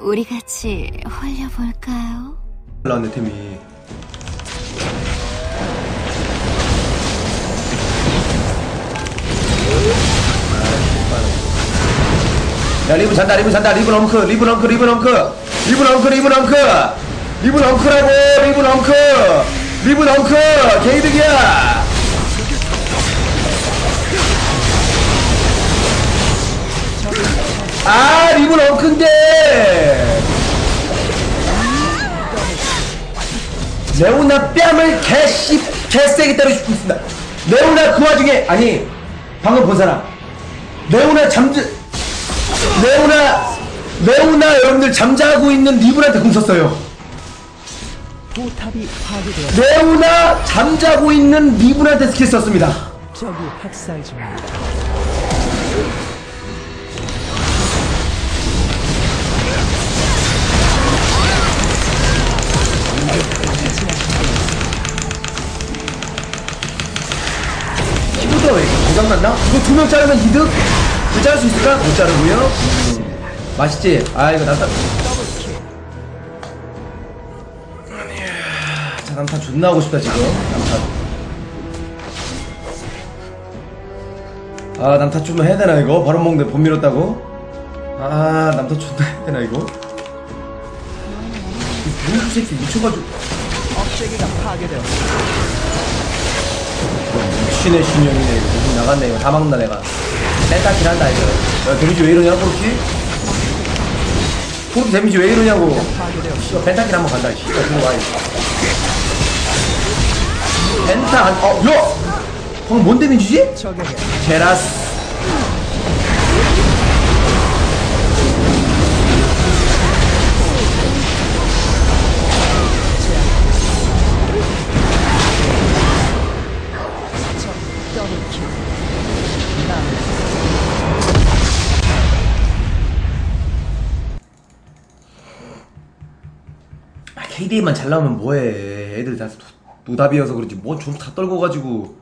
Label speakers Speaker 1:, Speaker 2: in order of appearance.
Speaker 1: 우리 같이 홀려볼까요?
Speaker 2: 올라왔네 템이 야 리브 잔다 리브 잔다. 리브 럼크 리브 럼크 리브 럼크. 리브 럼크 리브 럼크. 리브 럼크라고 리브 럼크. 리브 럼크. 개이득이야. 아 리브 럼크인데 레오나 뺨을 개씨 개세게 때리고 싶습니다. 레오나 그 와중에 아니 방금 본 사람 레오나 잠들 레오나 레오나 여러분들 잠자고 있는 리브한테 공 썼어요. 레오나 잠자고 있는 리브한테 스킬 썼습니다.
Speaker 3: 적이 학살 중입니다.
Speaker 2: 왜 이렇게 고장났나? 이거 두 명 자르면 이득? 그 자를 수 있을까? 못 자르고요. 음, 맛있지? 아 이거 난타 자 난타 존나 하고 싶다 지금 난타 아 남타 좀 해야 되나 이거? 바로 먹는데 못 밀었다고? 아 남타 존나 해야 되나 이거? 이 병수 새끼 미쳐가지고
Speaker 3: 억제기가 파괴되었습
Speaker 2: 신용이네 이거 무슨 나갔네 이거 다 막는다 내가 펜타킬 한다 이거 야 데미지 왜 이러냐 코르키? 코르키 데미지 왜 이러냐고. 씨발 펜타킬 한번 간다 씨발 들어 와 이거 펜타 한.. 어 야! 방금 뭔 데미지지? 제라스 아, KDA만 잘 나오면 뭐해? 애들 다 도- 노답이어서 그런지 뭐좀다 떨궈가지고